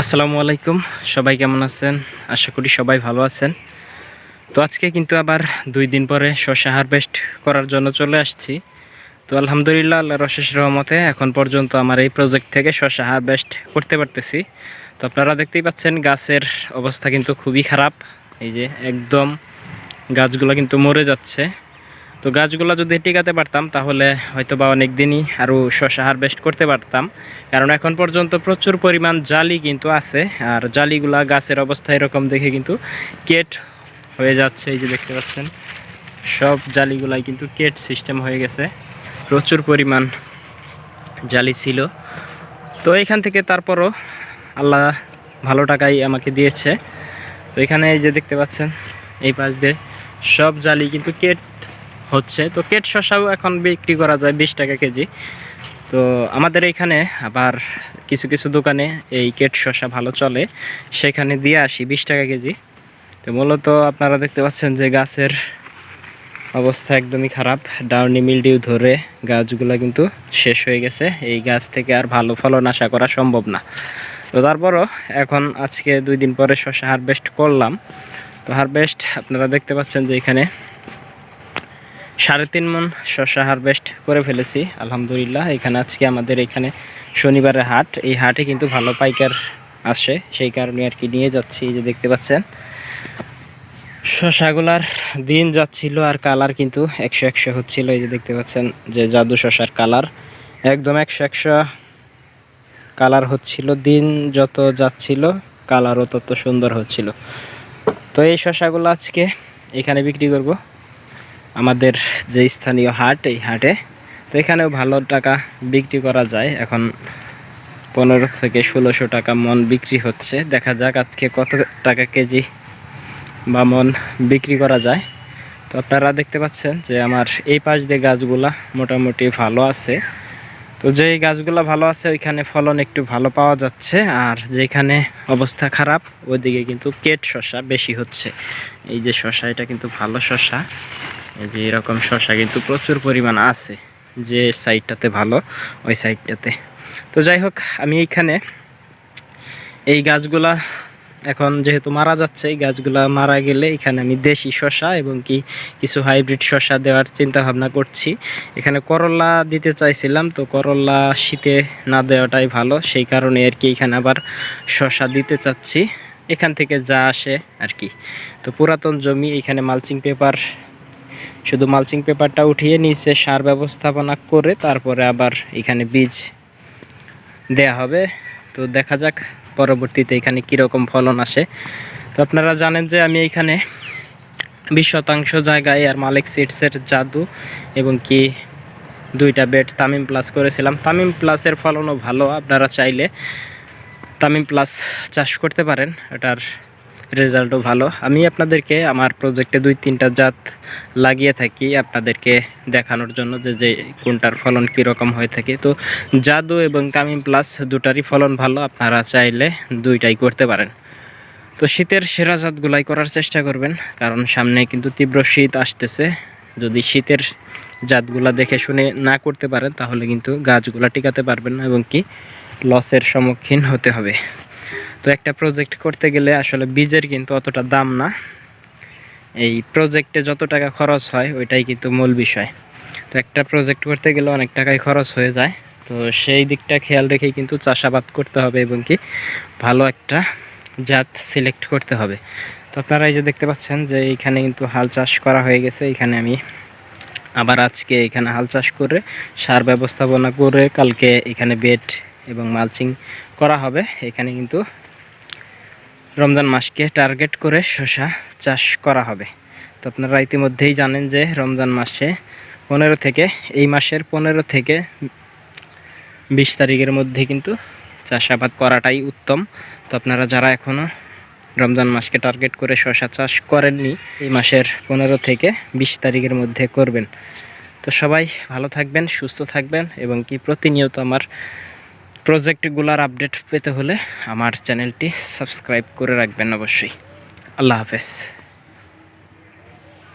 আসসালামু আলাইকুম, সবাই কেমন আছেন? আশা করি সবাই ভালো আছেন। তো আজকে কিন্তু আবার দুই দিন পরে শসা হারভেস্ট করার জন্য চলে আসছি। তো আলহামদুলিল্লাহ আল্লাহ রশেষ রহমতে এখন পর্যন্ত আমার এই প্রজেক্ট থেকে শসা হারভেস্ট করতে পারতেছি। তো আপনারা দেখতেই পাচ্ছেন, গাছের অবস্থা কিন্তু খুবই খারাপ। এই যে একদম গাছগুলো কিন্তু মরে যাচ্ছে। তো গাছগুলো যদি টিকাতে পারতাম, তাহলে হয়তো বা অনেক দিনই আরও শশা হারভেস্ট করতে পারতাম। কারণ এখন পর্যন্ত প্রচুর পরিমাণ জালি কিন্তু আছে, আর জালিগুলা গাছের অবস্থা এরকম দেখে কিন্তু কেট হয়ে যাচ্ছে। এই যে দেখতে পাচ্ছেন, সব জালিগুলাই কিন্তু কেট সিস্টেম হয়ে গেছে। প্রচুর পরিমাণ জালি ছিল। তো এখান থেকে তারপরও আল্লাহ ভালো টাকাই আমাকে দিয়েছে। তো এখানে এই যে দেখতে পাচ্ছেন, এই পাশ দিয়ে সব জালি কিন্তু কেট হচ্ছে। তো কেট শসাও এখন বিক্রি করা যায় বিশ টাকা কেজি। তো আমাদের এইখানে আবার কিছু কিছু দোকানে এই কেট শসা ভালো চলে। সেখানে দিয়ে আসি বিশ টাকা কেজি। তো মূলত আপনারা দেখতে পাচ্ছেন যে গাছের অবস্থা একদমই খারাপ। ডাউনি মিলডিউ ধরে গাছগুলো কিন্তু শেষ হয়ে গেছে। এই গাছ থেকে আর ভালো ফলন আশা করা সম্ভব না। তো তারপরও এখন আজকে দুই দিন পরে শসা হারভেস্ট করলাম। তো হারভেস্ট আপনারা দেখতে পাচ্ছেন যে এখানে সাড়ে তিন মন শসা হারভেস্ট করে ফেলেছি, আলহামদুলিল্লাহ। এখানে আজকে আমাদের এখানে শনিবারের হাট। এই হাটে কিন্তু ভালো পাইকার আসে, সেই কারণে আর কি নিয়ে যাচ্ছি, এই যে দেখতে পাচ্ছেন। শশাগুলার দিন যাচ্ছিল আর কালার কিন্তু একশো একশো হচ্ছিল, এই যে দেখতে পাচ্ছেন যে জাদু শশার কালার। একদম একশো একশো কালার হচ্ছিল, দিন যত যাচ্ছিল, কালারও তত সুন্দর হচ্ছিল। তো এই শশাগুলো আজকে এখানে বিক্রি করব। আমাদের যে স্থানীয় হাট, এই হাটে। তো এখানেও ভালো টাকা বিক্রি করা যায়। এখন পনেরো থেকে ষোলোশো টাকা মন বিক্রি হচ্ছে। দেখা যাক আজকে কত টাকা কেজি বা মন বিক্রি করা যায়। তো আপনারা দেখতে পাচ্ছেন যে আমার এই পাশ দিয়ে গাছগুলা মোটামুটি ভালো আছে। তো যেই গাছগুলো ভালো আছে, ওইখানে ফলন একটু ভালো পাওয়া যাচ্ছে। আর যেখানে অবস্থা খারাপ, ওইদিকে কিন্তু কেট শশা বেশি হচ্ছে। এই যে শশা এটা কিন্তু ভালো শশা এই যে এরকম শশা কিন্তু প্রচুর পরিমাণ আছে, যে সাইডটাতে ভালো, ওই সাইডটাতে তো যাই হোক, আমি এইখানে এই গাছগুলা এখন যেহেতু মারা যাচ্ছে, এই গাছগুলা মারা গেলে এখানে আমি দেশি শশা এবং কি কিছু হাইব্রিড শশা দেওয়ার চিন্তা ভাবনা করছি। এখানে করলা দিতে চাইছিলাম, তো করলা শীতে না দেওয়াটাই ভালো, সেই কারণে আর কি এখানে আবার শশা দিতে চাচ্ছি। এখান থেকে যা আসে আর কি। তো পুরাতন জমি, এখানে মালচিং পেপার শুধু মালচিং পেপারটা উঠিয়ে নিচে সার ব্যবস্থাপনা করে তারপরে আবার এখানে বীজ দেয়া হবে। তো দেখা যাক পরবর্তীতে এখানে কীরকম ফলন আসে। তো আপনারা জানেন যে আমি এখানে বিশ শতাংশ জায়গায় আর মালিক সিটসের জাদু এবং কি দুইটা বেড তামিম প্লাস করেছিলাম। তামিম প্লাসের ফলনও ভালো, আপনারা চাইলে তামিম প্লাস চাষ করতে পারেন। এটার রেজাল্টও ভালো। আমি আপনাদেরকে আমার প্রজেক্টে দুই, তিনটা জাত লাগিয়ে থাকি আপনাদেরকে দেখানোর জন্য যে যে কোনটার ফলন কীরকম হয়ে থাকে। তো জাদু এবং তামিম প্লাস দুটারই ফলন ভালো, আপনারা চাইলে দুইটাই করতে পারেন। তো শীতের সেরা জাতগুলাই করার চেষ্টা করবেন, কারণ সামনে কিন্তু তীব্র শীত আসতেছে। যদি শীতের জাতগুলা দেখে শুনে না করতে পারেন, তাহলে কিন্তু গাছগুলা টিকাতে পারবেন না এবং কি লসের সম্মুখীন হতে হবে। তো একটা প্রজেক্ট করতে গেলে আসলে বীজের কিন্তু অতটা দাম না। এই প্রজেক্টে যত টাকা খরচ হয়, ওইটাই কিন্তু মূল বিষয়। তো একটা প্রজেক্ট করতে গেলে অনেক টাকাই খরচ হয়ে যায়। তো সেই দিকটা খেয়াল রেখেই কিন্তু চাষাবাদ করতে হবে এবং কি ভালো একটা জাত সিলেক্ট করতে হবে। তো আপনারা এই যে দেখতে পাচ্ছেন যে এইখানে কিন্তু হাল চাষ করা হয়ে গেছে। এখানে আমি আবার আজকে এখানে হাল চাষ করে, সার ব্যবস্থাপনা করে কালকে এখানে বেড এবং মালচিং করা হবে। এখানে কিন্তু রমজান মাসকে টার্গেট করে শশা চাষ করা হবে। তো আপনারা ইতিমধ্যেই জানেন যে রমজান মাসে পনেরো থেকে, এই মাসের পনেরো থেকে বিশ তারিখের মধ্যে কিন্তু চাষাবাদ করাটাই উত্তম। তো আপনারা যারা এখনও রমজান মাসকে টার্গেট করে শশা চাষ করেননি, এই মাসের পনেরো থেকে বিশ তারিখের মধ্যে করবেন। তো সবাই ভালো থাকবেন, সুস্থ থাকবেন এবং কি প্রতিনিয়ত আমার প্রজেক্টগুলোর আপডেট পেতে হলে আমার চ্যানেলটি সাবস্ক্রাইব করে রাখবেন অবশ্যই। আল্লাহ হাফেজ।